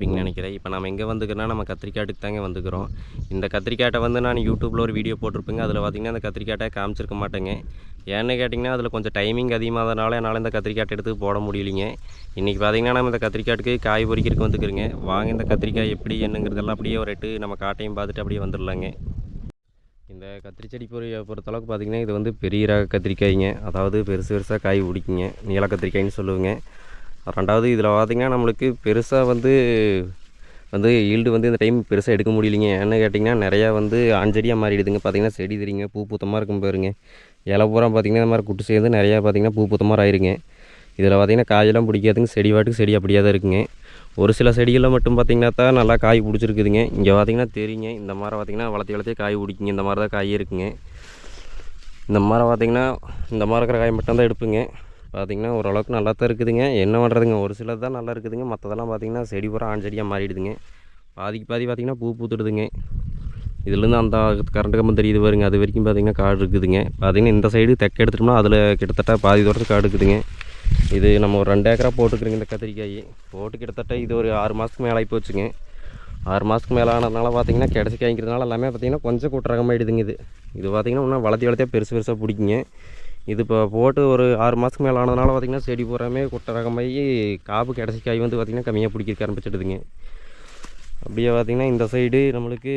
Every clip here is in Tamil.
பார்த்துருப்பீங்கன்னு நினைக்கிறேன். இப்போ நம்ம எங்கே வந்துக்கிறோன்னா நம்ம கத்திரிக்காட்டுக்கு தாங்க வந்துக்கிறோம். இந்த கத்திரிக்காட்டை வந்து நான் யூடியூப்பில் ஒரு வீடியோ போட்டிருப்பேங்க. அதில் பார்த்தீங்கன்னா அந்த கத்திரிக்காட்டை காமிச்சிருக்க மாட்டேங்க. ஏன்னு கேட்டிங்கன்னா அதில் கொஞ்சம் டைமிங் அதிகமாகறதுனால என்னால் இந்த கத்திரிக்காட்டை எடுத்து போட முடியலைங்க. இன்றைக்கி பார்த்திங்கன்னா நம்ம இந்த கத்திரிக்காட்டுக்கு காய் பொறிக்கிறதுக்கு வந்துக்கிறோங்க. வாங்க இந்த கத்திரிக்காய் எப்படி என்னங்கிறதெல்லாம் அப்படியே ஒரு எட்டு நம்ம காட்டையும் பார்த்துட்டு அப்படியே வந்துடலாங்க இந்த கத்திரி செடி பொறிய பொறுத்தளவுக்கு பார்த்திங்கன்னா இது வந்து பெரிய ரக கத்திரிக்காய்ங்க. அதாவது பெருசு பெருசாக காய் பிடிக்குங்க நீல கத்திரிக்காய்ன்னு சொல்லுவேங்க. ரெண்டாவது இதில் பார்த்திங்கன்னா நம்மளுக்கு பெருசாக வந்து வந்து ஈல்டு வந்து இந்த டைம் பெருசாக எடுக்க முடியலைங்க. ஏன்னு கேட்டிங்கன்னா நிறையா வந்து அஞ்சடியாக மாறிடுதுங்க. பார்த்திங்கன்னா செடி தெரியுங்க பூ பூத்தமாக இருக்கும் பாருங்க. இலை பூரா பார்த்திங்கன்னா இந்த மாதிரி குட்டு சேர்ந்து நிறையா பார்த்திங்கன்னா பூ பூத்தமாக ஆயிருங்க. இதில் பார்த்திங்கன்னா காயெல்லாம் பிடிக்காதுங்க. செடி வாட்டுக்கு செடி அப்படியே தான் இருக்குங்க. ஒரு சில செடிகளில் மட்டும் பார்த்திங்கன்னா தான் நல்லா காய் பிடிச்சிருக்குதுங்க. இங்கே பார்த்திங்கன்னா தெரியுங்க. இந்த மாதிரி பார்த்திங்கன்னா வளர்த்தி வளர்த்தே காய் பிடிக்குங்க. இந்த மாதிரி தான் காய் இருக்குங்க. இந்த மாதிரி பார்த்திங்கன்னா இந்த மாதிரி இருக்கிற காய் மட்டும்தான் எடுப்புங்க. பார்த்திங்கன்னா ஓரளவுக்கு நல்லா தான் இருக்குதுங்க. என்ன பண்ணுறதுங்க ஒரு சிலது தான் நல்லா இருக்குதுங்க. மற்றதெல்லாம் பார்த்திங்கன்னா செடி பூரா ஆஞ்செடியாக மாறிடுதுங்க. பாதிக்கு பாதி பார்த்திங்கன்னா பூ பூத்துடுதுங்க. இதுலேருந்து அந்த கரண்ட் கம்பம் தெரியுது பாருங்க. அது வரைக்கும் பார்த்திங்கன்னா காடு இருக்குதுங்க. பார்த்திங்கன்னா இந்த சைடு தெக்க எடுத்துட்டோம்னா அதில் கிட்டத்தட்ட பாதி தூரத்துக்கு காடு இருக்குதுங்க. இது நம்ம ஒரு ரெண்டு ஏக்கரா போட்டுக்கிறோங்க இந்த கத்திரிக்காய். போட்டு கிட்டத்தட்ட இது ஒரு ஆறு மாதத்துக்கு மேலே ஆகி போச்சுங்க ஆறு மாதத்துக்கு மேலே ஆனதுனால பார்த்தீங்கன்னா கிடச்சி காய்க்கிறதுனால எல்லாமே பார்த்தீங்கன்னா கொஞ்சம் கூட்டுறகமாயிடுதுங்க இது. இது பார்த்தீங்கன்னா இன்னும் வளர்த்தி வளர்த்தியாக பெருசு பெருசாக பிடிக்குங்க. இது இப்போ போட்டு ஒரு ஆறு மாதத்துக்கு மேலே ஆனதுனால பார்த்திங்கன்னா செடி பூராமே குட்டரகமாகி காப்பு கிடச்சி காய் வந்து பார்த்திங்கன்னா கம்மியாக பிடிக்க ஆரம்பிச்சிடுதுங்க. அப்படியே பார்த்திங்கன்னா இந்த சைடு நம்மளுக்கு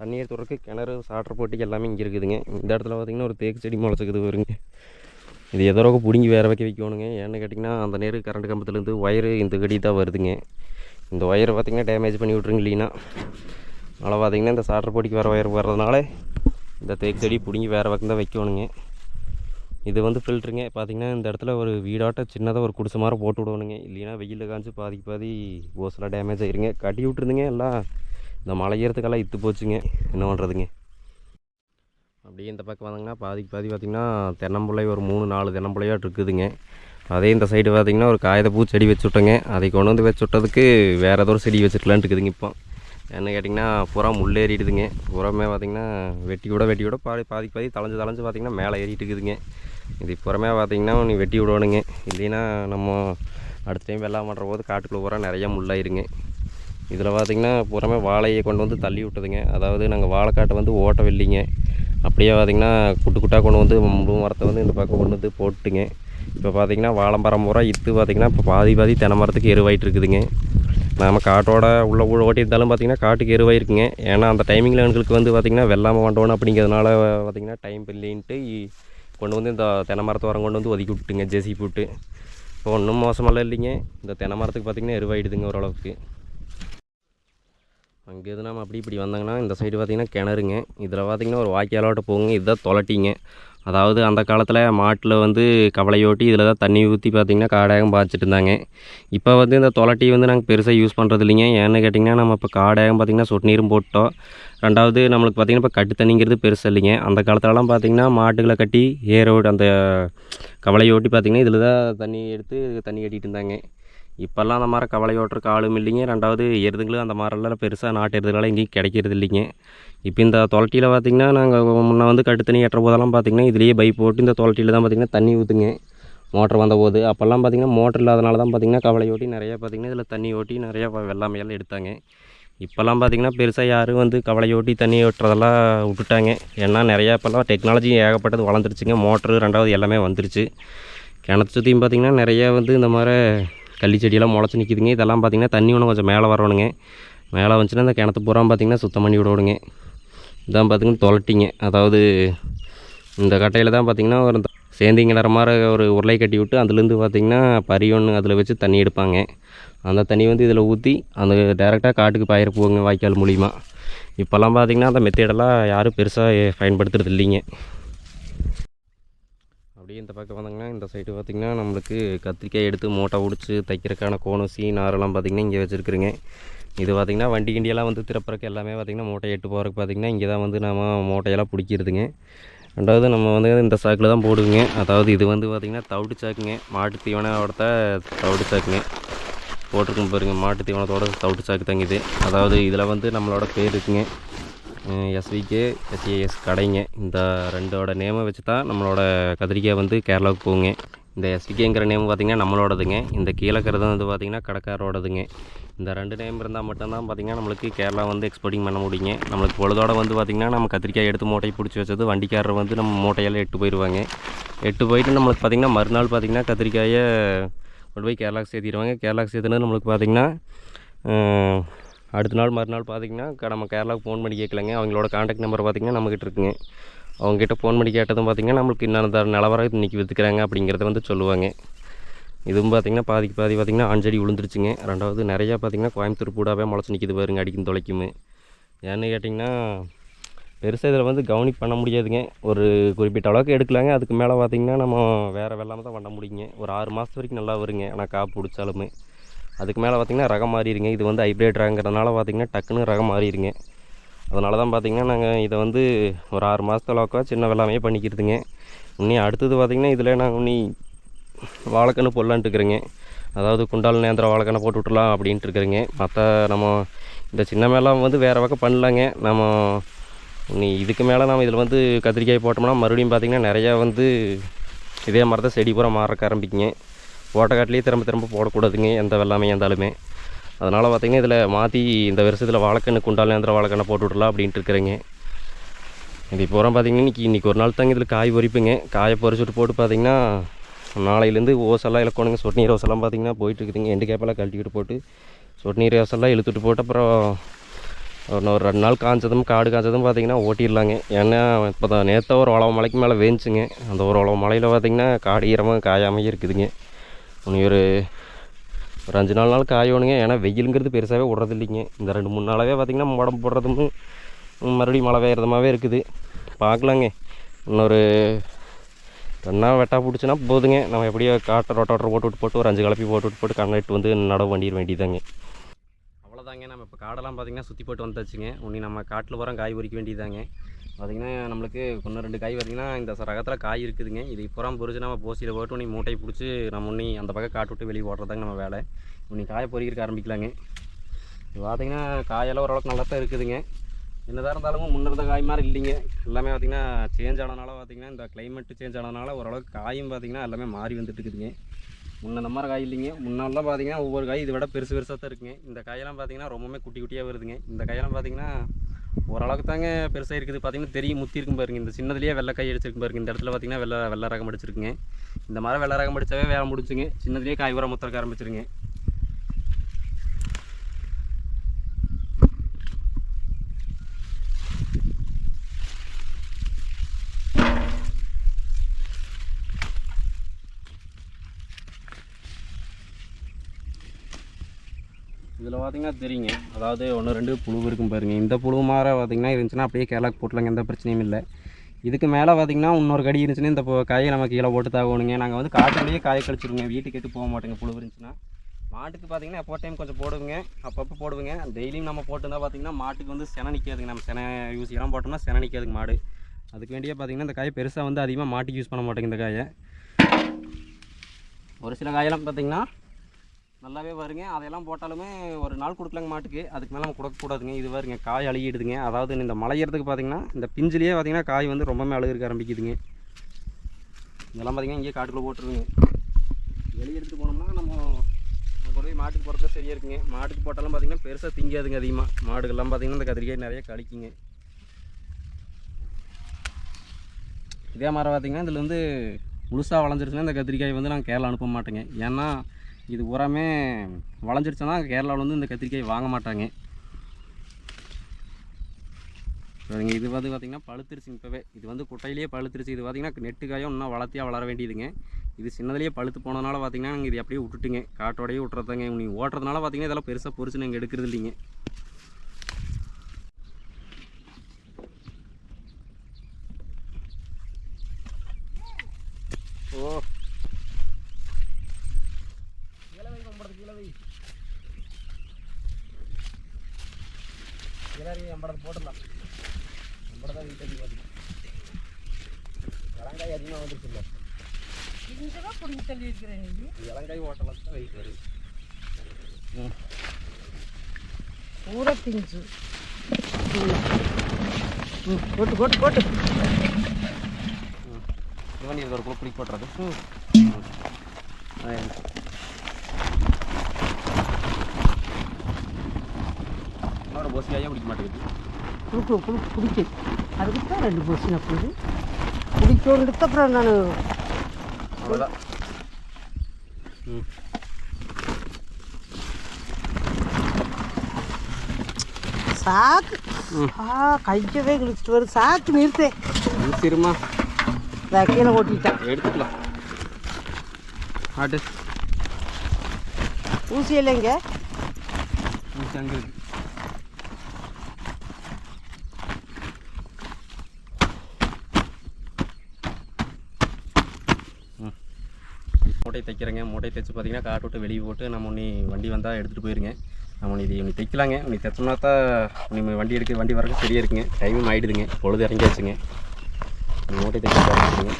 தண்ணீர் துறக்கு கிணறு சாட்டர் போட்டிக்கு எல்லாமே இங்கே இருக்குதுங்க. இந்த இடத்துல பார்த்திங்கன்னா ஒரு தேக்கு செடி முளைச்சிக்குது வருங்க இது எதோரக பிடுங்கி வேற வைக்க வைக்கணுங்க. ஏன்னு கேட்டிங்கன்னா அந்த நேரு கரண்ட் கம்பத்துலேருந்து ஒயரு இந்த கடி தான் வருதுங்க. இந்த ஒயரை பார்த்திங்கன்னா டேமேஜ் பண்ணி விட்ருங்க இல்லைன்னா. அதனால் பார்த்திங்கன்னா இந்த சாட்டர் போட்டிக்கு வேறு ஒயர் வர்றதுனால இந்த தேக்கு செடி பிடுங்கி வேறு பக்கம் தான் வைக்கணுங்க. இது வந்து ஃபில்ட்ருங்க பார்த்திங்கன்னா இந்த இடத்துல ஒரு வீடாட்ட சின்னதாக ஒரு குடிசை மாதிரி போட்டு விடணுங்க. இல்லைன்னா வெயிலில் காய்ச்சி பாதிக்கு பாதி ஓசலாக டேமேஜ் ஆகிருங்க கட்டி விட்டுருந்துங்க எல்லாம். இந்த மலை ஏறத்துக்கெல்லாம் இத்து போச்சுங்க. என்ன பண்ணுறதுங்க அப்படியே இந்த பக்கம் வந்தாங்கன்னா பாதிக்கு பாதி பார்த்திங்கன்னா தென்னம்பிள்ளை ஒரு மூணு நாலு தென்னம்பிள்ளையாட்டு இருக்குதுங்க. அதே இந்த சைடு பார்த்திங்கன்னா ஒரு காகித பூ செடி வச்சு விட்டோங்க. அதை கொண்டு வந்து வச்சு விட்டதுக்கு வேறு ஏதோ ஒரு செடி வச்சுக்கலான்ட்டு இருக்குதுங்க இப்போ. என்ன கேட்டிங்கன்னா புறா முள் ஏறிடுதுங்க புறமே பார்த்திங்கன்னா வெட்டி கூட வெட்டி கூட பாதி பாதிக்கு பாதி தலைஞ்சு தலைஞ்சு பார்த்திங்கன்னா மேலே ஏறிட்டு இருக்குதுங்க. இது புறமே பார்த்திங்கன்னா நீ வெட்டி விடணுங்க இல்லைன்னா நம்ம அடுத்த டைம் வெள்ளாம பண்ணுற போது காட்டுக்குள்ளே பூரா நிறையா முள்ளாயிருங்க. இதில் பார்த்திங்கன்னா புறமே வாழையை கொண்டு வந்து தள்ளி விட்டதுங்க. அதாவது நாங்கள் வாழைக்காட்டை வந்து ஓட்டவில்லைங்க. அப்படியே பார்த்திங்கன்னா குட்டு குட்டாக கொண்டு வந்து முழு மரத்தை வந்து இந்த பக்கம் கொண்டு வந்து போட்டுங்க. இப்போ பார்த்திங்கன்னா வாழைமரம் பூரா இத்து பார்த்திங்கன்னா இப்போ பாதி பாதி தென்னை மரத்துக்கு எருவாயிட்டு இருக்குதுங்க நாம் காட்டோட உள்ள ஊழ ஓட்டி இருந்தாலும் பார்த்திங்கன்னா காட்டுக்கு எருவாயிருக்குங்க. ஏன்னா அந்த டைமிங்கில் எங்களுக்கு வந்து பார்த்திங்கன்னா வெள்ளாமல் வேண்டணும் அப்படிங்கிறதுனால பார்த்திங்கன்னா டைம் இல்லைன்ட்டு கொண்டு வந்து இந்த தென்னை மரத்தை உரம் கொண்டு வந்து ஒதுக்கி விட்டுங்க ஜெசி போட்டு. இப்போ ஒன்றும் மோசமெல்லாம் இல்லைங்க. இந்த தென்னை மரத்துக்கு பார்த்திங்கன்னா எருவாயிடுதுங்க ஓரளவுக்கு. அங்கேருந்து நம்ம அப்படி இப்படி வந்தாங்கன்னா இந்த சைடு பார்த்திங்கன்னா கிணறுங்க. இதில் பார்த்திங்கன்னா ஒரு வாய்க்காலோட்ட போகுங்க இதுதான் தொலட்டிங்க. அதாவது அந்த காலத்தில் மாட்டில் வந்து கவலையோட்டி இதில் தான் தண்ணி ஊற்றி பார்த்திங்கன்னா காடாகம் பாய்ச்சிட்டு இருந்தாங்க. இப்போ வந்து இந்த தொலட்டி வந்து நாங்கள் பெருசாக யூஸ் பண்ணுறது இல்லைங்க. ஏன்னு கேட்டிங்கன்னா நம்ம இப்போ காடாகம் பார்த்திங்கன்னா சொட்டு நீரும் போட்டோம். ரெண்டாவது நம்மளுக்கு பார்த்திங்கன்னா இப்போ கட்டு தண்ணிங்கிறது பெருசாக இல்லைங்க. அந்த காலத்துலலாம் பார்த்திங்கன்னா மாட்டுகளை கட்டி ஏரோடு அந்த கவலையோட்டி பார்த்திங்கன்னா இதில் தான் தண்ணி எடுத்து தண்ணி கட்டிகிட்டு இருந்தாங்க. இப்போல்லாம் அந்த மாதிரி கவலை ஓட்டுறக்கு ஆளும் இல்லைங்க. ரெண்டாவது எருதுங்களும் அந்த மாதிரிலாம் பெருசாக நாட்டு எருதுகளாம் எங்கேயும் கிடைக்கிறது இல்லைங்க. இப்போ இந்த தொலட்டியில் பார்த்திங்கன்னா நாங்கள் முன்னே வந்து கட்டு தண்ணி ஏற்ற போதெல்லாம் பார்த்திங்கன்னா இதுலேயே பைப் போட்டு இந்த தொலட்டியில் தான் பார்த்திங்கன்னா தண்ணி ஊற்றுங்க மோட்டர் வந்த போது அப்போல்லாம் பார்த்திங்கன்னா மோட்டர் இல்லாதனால தான் பார்த்திங்கன்னா கவலை ஓட்டி நிறையா பார்த்திங்கன்னா இதில் தண்ணி ஓட்டி நிறையா வெள்ளாமையெல்லாம் எடுத்தாங்க. இப்போல்லாம் பார்த்திங்கன்னா பெருசாக யாரும் வந்து கவலை ஓட்டி தண்ணி ஓட்டுறதெல்லாம் விட்டுட்டாங்க. ஏன்னா நிறையா இப்போல்லாம் டெக்னாலஜி ஏகப்பட்டது வளர்ந்துருச்சுங்க. மோட்ரு ரெண்டாவது எல்லாமே வந்துருச்சு. கிணத்து சுற்றியும் பார்த்திங்கன்னா நிறையா வந்து இந்த மாதிரி கள்ளி செடியெல்லாம் முளைச்சி நிற்கிதுங்க இதெல்லாம் பார்த்திங்கன்னா தண்ணி ஒன்று கொஞ்சம் மேலே வரணுங்க. மேலே வந்துச்சுன்னா இந்த கிணத்து பூரா பார்த்திங்கன்னா சுத்தம் பண்ணி விடணுங்க இதான் பார்த்திங்கன்னா தொலட்டிங்க. அதாவது இந்த கட்டையில் தான் பார்த்திங்கன்னா ஒரு சேந்திங்க மாதிரி ஒரு உருளை கட்டி விட்டு அதுலேருந்து பார்த்திங்கன்னா பறி ஒன்று அதில் வச்சு தண்ணி எடுப்பாங்க. அந்த தண்ணி வந்து இதில் ஊற்றி அந்த டேரெக்டாக காட்டுக்கு பயிர் போகுங்க வாய்க்கால் மூலிமா இப்போல்லாம் பார்த்திங்கன்னா அந்த மெத்தேடெல்லாம் யாரும் பெருசாக பயன்படுத்துறது இல்லைங்க. அப்படியே இந்த பக்கம் வந்தாங்கன்னா இந்த சைடு பார்த்திங்கன்னா நம்மளுக்கு கத்திரிக்காய் எடுத்து மூட்டை பிடிச்சி தைக்கிறதுக்கான கோணசி நாரெல்லாம் பார்த்திங்கன்னா இங்கே வச்சுருக்குறேங்க. இது பார்த்திங்கன்னா வண்டி கிண்டியெல்லாம் வந்து திறப்புறக்கு எல்லாமே பார்த்திங்கன்னா மூட்டை எட்டு போகிறதுக்கு பார்த்திங்கன்னா இங்கே தான் வந்து நம்ம மூட்டையெல்லாம் பிடிக்கிறதுங்க. ரெண்டாவது நம்ம வந்து இந்த சாக்கில் தான் போடுவோங்க. அதாவது இது வந்து பார்த்திங்கன்னா தவிடு சாக்குங்க. மாட்டு தீவனத்தோட தவிடு சாக்குங்க. போட்டிருக்கும் பாருங்க மாட்டு தீவனத்தோட தவிட்டு சாக்கு தாங்க இது. அதாவது இதில் வந்து நம்மளோட பேர் இருக்குங்க. எஸ்விகே எஸ்ஏஎஸ் கடைங்க. இந்த ரெண்டோட நேமை வச்சு தான் நம்மளோட கத்திரிக்காய் வந்து கேரளாவுக்கு போகுங்க. இந்த எஸ்விகேங்கிற நேம் பார்த்திங்கன்னா நம்மளோடதுங்க. இந்த கீழே வந்து பார்த்திங்கன்னா கடைக்காரோடதுங்க. இந்த ரெண்டு நேம் இருந்தால் மட்டும்தான் பார்த்திங்கன்னா நம்மளுக்கு கேரளா வந்து எக்ஸ்போர்ட்டிங் பண்ண முடியுங்க. நம்மளுக்கு பொழுதோட வந்து பார்த்திங்கன்னா நம்ம கத்திரிக்காய் எடுத்து மூட்டையை பிடிச்சி வச்சது வண்டிக்காரர் வந்து நம்ம மூட்டையெல்லாம் எட்டு போயிடுவாங்க எட்டு போயிட்டு நம்மளுக்கு பார்த்திங்கன்னா மறுநாள் பார்த்திங்கன்னா கத்திரிக்காயை கொண்டு போய் கேரளாக்கு சேர்த்திடுவாங்க. கேரளாக்கு சேர்த்துனது நம்மளுக்கு பார்த்திங்கன்னா அடுத்த நாள் மறுநாள் பார்த்திங்கன்னா நம்ம கேரளாவுக்கு ஃபோன் பண்ணி கேட்கலங்க. அவங்களோட காண்டாக்ட் நம்பர் பார்த்திங்கன்னா நம்மக்கிட்ட இருக்குங்க. அவங்ககிட்ட ஃபோன் பண்ணி கேட்டதும் பார்த்திங்கன்னா நம்மளுக்கு இன்னொரு நிலவரம் இன்றைக்கி விற்றுக்கிறாங்க அப்படிங்கிறத வந்து சொல்லுவாங்க. இதுவும் பார்த்திங்கன்னா பாதிக்கு பாதி பார்த்திங்கன்னா அஞ்சடி விழுந்துருச்சுங்க. ரெண்டாவது நிறையா பார்த்திங்கன்னா கோயம்புத்தூர் பூடாவே முளைச்சி நிற்கிது பாருங்க அடிக்கும் தொலைக்குமே. ஏன்னு கேட்டிங்கன்னா பெருசாக இதில் வந்து கவனி பண்ண முடியாதுங்க. ஒரு குறிப்பிட்ட அளவுக்கு எடுக்கலாங்க. அதுக்கு மேலே பார்த்திங்கன்னா நம்ம வேறு வெள்ளாமல் தான் பண்ண முடியுங்க. ஒரு ஆறு மாதத்து வரைக்கும் நல்லா வருங்க. ஆனால் காப்பு பிடிச்சாலுமே. அதுக்கு மேலே பார்த்திங்கன்னா ரகம் மாறிடுங்க. இது வந்து ஹைப்ரேட் ரகங்கிறதுனால பார்த்திங்கன்னா டக்குன்னு ரகம் மாறிடுங்க. அதனால தான் பார்த்திங்கன்னா நாங்கள் இதை வந்து ஒரு ஆறு மாதத்துலக்கா சின்ன வெள்ளாமையே பண்ணிக்கிறதுங்க இன்னி அடுத்தது பார்த்திங்கன்னா இதில் நாங்கள் இன்னி வாழைக்கன்று போடலான்ட்டு இருக்கிறேங்க அதாவது குண்டால் நேந்திர வாழைக்கண்ணை போட்டு விட்டுலாம் அப்படின்ட்டு இருக்கிறேங்க மற்ற நம்ம இந்த சின்ன மேலாம் வந்து வேறு பக்கம் பண்ணலாங்க. நம்ம நீ இதுக்கு மேலே நம்ம இதில் வந்து கத்திரிக்காய் போட்டோம்னா மறுபடியும் பார்த்திங்கன்னா நிறையா வந்து இதே மாதிரி தான் செடி பூரா மாறக்க ஆரம்பிக்குங்க. ஓட்டக்காட்டிலேயே திரும்ப திரும்ப போடக்கூடாதுங்க எந்த வெள்ளாமையாக இருந்தாலுமே. அதனால் பார்த்திங்கன்னா இதில் மாற்றி இந்த வருஷத்தில் வாழைக்கண்ணு குண்டால் நேந்திர வாழைக்கண்ணை போட்டு விடலாம் அப்படின்ட்டு இருக்கிறேங்க. இது பூரா பார்த்திங்கன்னா இன்றைக்கி இன்றைக்கி ஒரு நாள் தாங்க இதில் காய் பொறிப்புங்க காயை பொறிச்சுட்டு போட்டு பார்த்திங்கன்னா நாளையிலேருந்து ஓசெல்லாம் இழக்கணுங்க. சொட்டு நீர் ஓசெல்லாம் பார்த்திங்கன்னா போயிட்டுருக்குதுங்க எண்டு கேப்பெல்லாம் கழட்டிக்கிட்டு போட்டு சொட்டு நீர் ஓசெல்லாம் இழுத்துட்டு போட்டு அப்புறம் இன்னும் ஒரு ரெண்டு நாள் காய்ச்சதும் காடு காய்ச்சதும் பார்த்திங்கன்னா ஓட்டிடலாங்க. ஏன்னா இப்போ தான் நேற்று ஒரு உழவு மலைக்கு மேலே வேஞ்சுங்க. அந்த ஒரு உழவு மலையில் பார்த்திங்கன்னா காடு ஈரமாக காயாமையே இருக்குதுங்க. இன்னும் ஒரு ஒரு அஞ்சு நாலு நாள் காயணுங்க ஏன்னா வெயிலுங்கிறது பெருசாகவே விடுறது இல்லைங்க இந்த ரெண்டு மூணு நாளாகவே பார்த்திங்கன்னா உடம்பு போடுறதும் மறுபடியும் மழை பெய்யறதுமாவே இருக்குது. பார்க்கலாங்க இன்னொரு ரெண்டு நாள் வெட்டா பிடிச்சினா போதுங்க. நம்ம எப்படியோ காட்டை ரொட்டோட்டர் போட்டு விட்டு போட்டு ஒரு அஞ்சு கலப்பி போட்டு விட்டு போட்டு கண்ணிட்டு வந்து நடவு பண்ணிட வேண்டியதாங்க அவ்வளோதாங்க நம்ம இப்போ காடெல்லாம் பார்த்திங்கன்னா சுற்றி போட்டு வந்தாச்சுங்க உன்னி நம்ம காட்டில் போகிறோம் காய் பொறிக்க வேண்டியதாங்க பார்த்திங்கன்னா நம்மளுக்கு ஒன்று ரெண்டு காய் பார்த்திங்கன்னா இந்த ரகத்தில் காய் இருக்குதுங்க. இது புறம் பொறிச்சு நம்ம போசியில் போட்டு உனி மூட்டையை பிடிச்சி நம்ம உன்னி அந்த பக்கம் காட்டு விட்டு வெளியே ஓடுறதாங்க நம்ம வேலை. உன்னி காயை பொறிக்கிறக்க ஆரம்பிக்கலாங்க. இது பார்த்திங்கன்னா காயெல்லாம் ஓரளவுக்கு நல்லா தான் இருக்குதுங்க. என்னதான் இருந்தாலும் முன்ன இருந்த காய் மாதிரி இல்லைங்க. எல்லாமே பார்த்திங்கன்னா சேஞ்ச் ஆனதுனால பார்த்திங்கன்னா இந்த கிளைமேட்டு சேஞ்ச் ஆனதுனால ஓரளவுக்கு காயும் பார்த்திங்கன்னா எல்லாமே மாறி வந்துட்டு இருக்குதுங்க. முன்ன இந்த மாதிரி காய் இல்லைங்க. முன்னெல்லாம் பார்த்தீங்கன்னா ஒவ்வொரு காய் இதை விட பெருசு பெருசாக தான் இருக்குங்க. இந்த காயெல்லாம் பார்த்திங்கன்னா ரொம்பவுமே குட்டி குட்டியாக வருதுங்க. இந்த காயெல்லாம் பார்த்திங்கன்னா ஓரளவுக்கு தாங்க பெருசாக இருக்குது. பார்த்தீங்கன்னா தெரியும் முத்தி இருக்கும் பாருங்க. இந்த சின்னதுலேயே வெள்ளை காய் அடிச்சிருக்கு பாருங்க. இந்த இடத்துல பார்த்தீங்கன்னா வெள்ளை வெள்ளை ரகம் அடிச்சிருக்குங்க. இந்த மாதிரி வெள்ளை ரகம் அடித்தாவே வேலை முடிச்சுங்க சின்னதுலேயே காய் உரம் முத்திரக்க ஆரம்பிச்சிருங்க. இதில் பார்த்தீங்கன்னா தெரியுங்க. அதாவது ஒன்று ரெண்டு புழு இருக்கும் பாருங்க. இந்த புழு மாற பார்த்தீங்கன்னா இருந்துச்சுன்னா அப்படியே கேரளாக்கு போட்டலாங்க எந்த பிரச்சனையும் இல்லை. இதுக்கு மேலே பார்த்தீங்கன்னா இன்னொரு கடி இருந்துச்சுன்னா இந்த காயை நம்ம கீழே போட்டு தாகணுங்க. நாங்கள் வந்து காட்டுலேயே காய கழிச்சிடுங்க வீட்டுக்கு எட்டு போக மாட்டோங்க புழு இருந்துச்சுன்னா. மாட்டுக்கு பார்த்தீங்கன்னா எப்போ டைம் கொஞ்சம் போடுவோங்க. அப்பப்போ போடுவோங்க. டெய்லியும் நம்ம போட்டுருந்தா பார்த்தீங்கன்னா மாட்டுக்கு வந்து செனை நிற்காதுங்க நம்ம செனை யூஸ் எல்லாம் போட்டோம்னா செனை நிற்காதுங்க மாடு. அதுக்கு வேண்டியே பார்த்திங்கன்னா இந்த காயை பெருசாக வந்து அதிகமாக மாட்டுக்கு யூஸ் பண்ண மாட்டேங்க இந்த காயை. ஒரு சில காயெல்லாம் பார்த்திங்கன்னா நல்லாவே வருங்க. அதையெல்லாம் போட்டாலுமே ஒரு நாள் கொடுக்கலங்க மாட்டுக்கு. அதுக்கு மேலே நம்ம கொடுக்கக்கூடாதுங்க. இது வருங்க காய் அழுகிடுதுங்க. அதாவது இந்த மலையிறதுக்கு பார்த்தீங்கன்னா இந்த பிஞ்சிலேயே பார்த்தீங்கன்னா காய் வந்து ரொம்பவே அழுகிறக்க ஆரம்பிக்குதுங்க. இதெல்லாம் பார்த்தீங்கன்னா இங்கேயே காட்டுக்குள்ளே போட்டுருங்க. வெளியே போனோம்னா நம்ம கொண்டு போய் மாட்டுக்கு போகிறது சரியாக இருக்குங்க. மாட்டுக்கு போட்டாலும் பார்த்தீங்கன்னா பெருசாக திங்காதுங்க அதிகமாக மாடுகள்லாம் பார்த்தீங்கன்னா இந்த கத்திரிக்காய் நிறைய கழிக்குங்க. இதே மாதிரி பார்த்தீங்கன்னா இதில் வந்து முழுசாக வளைஞ்சிருச்சுன்னா இந்த கத்திரிக்காய் வந்து நாங்கள் கேரளா அனுப்ப மாட்டேங்க. ஏன்னா இது உரமே வளைஞ்சிருச்சுன்னா கேரளாவில் வந்து இந்த கத்திரிக்காய் வாங்க மாட்டாங்க. சரிங்க இது வந்து பார்த்திங்கன்னா பழுத்துருச்சு இப்போவே. இது வந்து குட்டையிலேயே பழுத்துருச்சு. இது பார்த்திங்கன்னா நெட்டுக்காயும் இன்னும் வளர்த்தியாக வளர வேண்டியதுங்க. இது சின்னதுலேயே பழுத்து போனதுனால பார்த்திங்கன்னா நீங்கள் இது அப்படியே விட்டுட்டுங்க. காட்டோடையே விட்டுறதாங்க நீங்கள் ஓட்டுறதுனால பார்த்திங்கன்னா இதெல்லாம் பெருசாக பொறிச்சு நாங்கள் எடுக்கிறது இல்லைங்க. ஓ கீழே எம்படத்தை போட்டுடலாம். எம்படை தான் வீட்டு அதிகமாக இளங்காய் அதிகமாக வந்துருச்சு இல்லை இங்கதான் புடிங்கி தள்ளி இருக்கிறேன் நீ. இளங்காய் ஓட்டலாம் தான் வெயிட் வருது. பூரா திங்ஸு ம். போட்டு போட்டு போட்டு. இவன் இது ஒரு குழு பிடிக்க போட்டுறது. ம். இன்னொரு போசியாயே பிடிக்க மாட்டேங்குது. குடுக்கு குடுக்கு குடிக்கு. அதுக்கு தான் ரெண்டு போசி நப்புது குடிச்சோன்னு அப்புறம் நான் அவ்வளோதான் ம். சாக்கு. ஆ கையவே கிழிச்சிட்டு வருது சாக்கு நிறுத்தே இதை கீழே ஓட்டிட்டேன் எடுத்துக்கலாம். ஆட்டு. ஊசி இல்லைங்க அங்கே இருக்கு ம். மூட்டை தைக்கிறேங்க. மூட்டை தைச்சு பார்த்தீங்கன்னா காட்டு விட்டு வெளியே போட்டு நம்ம உன்னி வண்டி வந்தால் எடுத்துகிட்டு போயிருங்க. நம்ம இது இன்னி தைக்கலாங்க. இன்னி தைச்சோம்னா தான் நீ வண்டி எடுக்க வண்டி வரக்கு சரியாக இருக்குங்க. டைமும் ஆகிடுதுங்க பொழுது இறங்கியாச்சுங்க. மூட்டை தைச்சு பார்த்துருங்க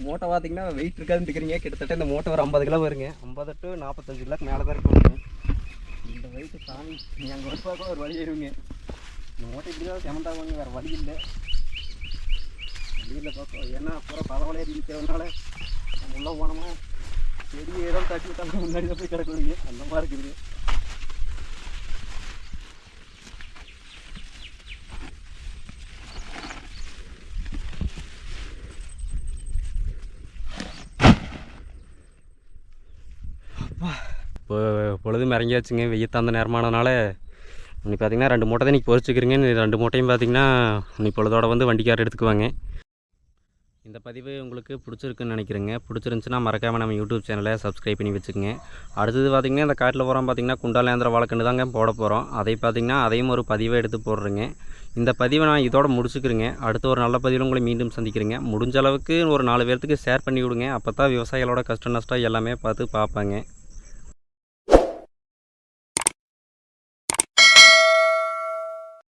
மூட்டை பார்த்தீங்கன்னா வெயிட் இருக்காதுன்னு இருக்கிறீங்க கிட்டத்தட்ட இந்த மூட்டை ஒரு ஐம்பது கிலோ வருங்க. ஐம்பது டு நாற்பத்தஞ்சு கிலோக்கு மேலே தான் இருக்கும் வெயிட்டு சாமி நீ அங்கே ஒரு பார்க்க ஒரு வழி ஏறுவீங்க இந்த இப்படி தான் செமந்தாகுவாங்க வேறு வழி இல்லை. வழி இல்லை பார்ப்போம் ஏன்னா அப்புறம் பரவாயில்ல இருக்கிறதுனால நம்ம உள்ளே போனோம்னா செடி ஏதோ தட்டி விட்டாங்க முன்னாடி தான் போய் கிடக்குறீங்க அந்த மாதிரி இருக்குது இப்போ பொழுதும் இறங்கியாச்சுங்க. வெய்ய தாந்த நேரமானதுனால இன்னைக்கு பார்த்தீங்கன்னா ரெண்டு மூட்டை தான் இன்றைக்கி பொறிச்சிக்கிறீங்க ரெண்டு மூட்டையும் பார்த்திங்கன்னா இன்னைக்கு பொழுதோட வந்து வண்டிக்காரர் எடுத்துக்குவாங்க. இந்த பதிவு உங்களுக்கு பிடிச்சிருக்குன்னு நினைக்கிறேங்க. பிடிச்சிருந்துச்சுன்னா மறக்காமல் நம்ம யூடியூப் சேனலை சப்ஸ்கிரைப் பண்ணி வச்சுக்கோங்க. அடுத்தது பார்த்திங்கன்னா இந்த காட்டில் போகிறோம் பார்த்திங்கன்னா குண்டாலேந்திர வழக்குன்னு தாங்க போட போகிறோம் அதை பார்த்திங்கன்னா அதையும் ஒரு பதிவை எடுத்து போடுறேங்க. இந்த பதிவை நான் இதோட முடிச்சுக்கிறேங்க. அடுத்த ஒரு நல்ல பதிவில் உங்களை மீண்டும் சந்திக்கிறேங்க. முடிஞ்ச அளவுக்கு ஒரு நாலு பேர்த்துக்கு ஷேர் பண்ணி விடுங்க. அப்போ தான் விவசாயிகளோட கஷ்ட நஷ்டம் எல்லாமே பார்த்து பார்ப்பாங்க.